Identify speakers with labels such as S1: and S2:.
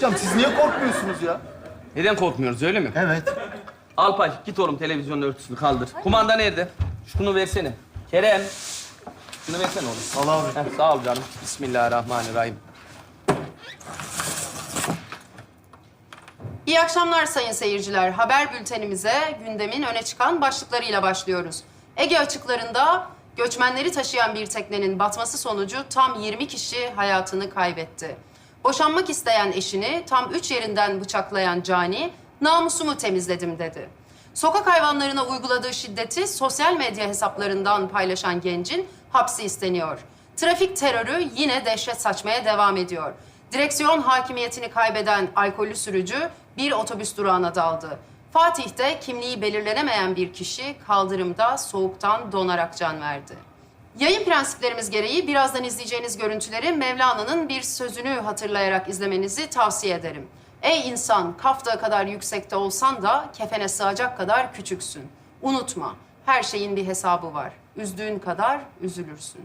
S1: Hocam siz niye korkmuyorsunuz ya?
S2: Neden korkmuyoruz öyle mi?
S1: Evet.
S2: Alpay git oğlum televizyonun örtüsünü kaldır. Kumanda nerede? Şunu versene. Kerem. Şunu versene oğlum.
S1: Al abi.
S2: Heh, sağ ol canım. Bismillahirrahmanirrahim.
S3: İyi akşamlar sayın seyirciler. Haber bültenimize gündemin öne çıkan başlıklarıyla başlıyoruz. Ege açıklarında göçmenleri taşıyan bir teknenin batması sonucu tam 20 kişi hayatını kaybetti. Boşanmak isteyen eşini tam üç yerinden bıçaklayan Cani, namusumu temizledim dedi. Sokak hayvanlarına uyguladığı şiddeti sosyal medya hesaplarından paylaşan gencin hapsi isteniyor. Trafik terörü yine dehşet saçmaya devam ediyor. Direksiyon hakimiyetini kaybeden alkollü sürücü bir otobüs durağına daldı. Fatih'te kimliği belirlenemeyen bir kişi kaldırımda soğuktan donarak can verdi. Yayın prensiplerimiz gereği birazdan izleyeceğiniz görüntüleri Mevlana'nın bir sözünü hatırlayarak izlemenizi tavsiye ederim. Ey insan, kafta kadar yüksekte olsan da kefene sığacak kadar küçüksün. Unutma, her şeyin bir hesabı var. Üzdüğün kadar üzülürsün.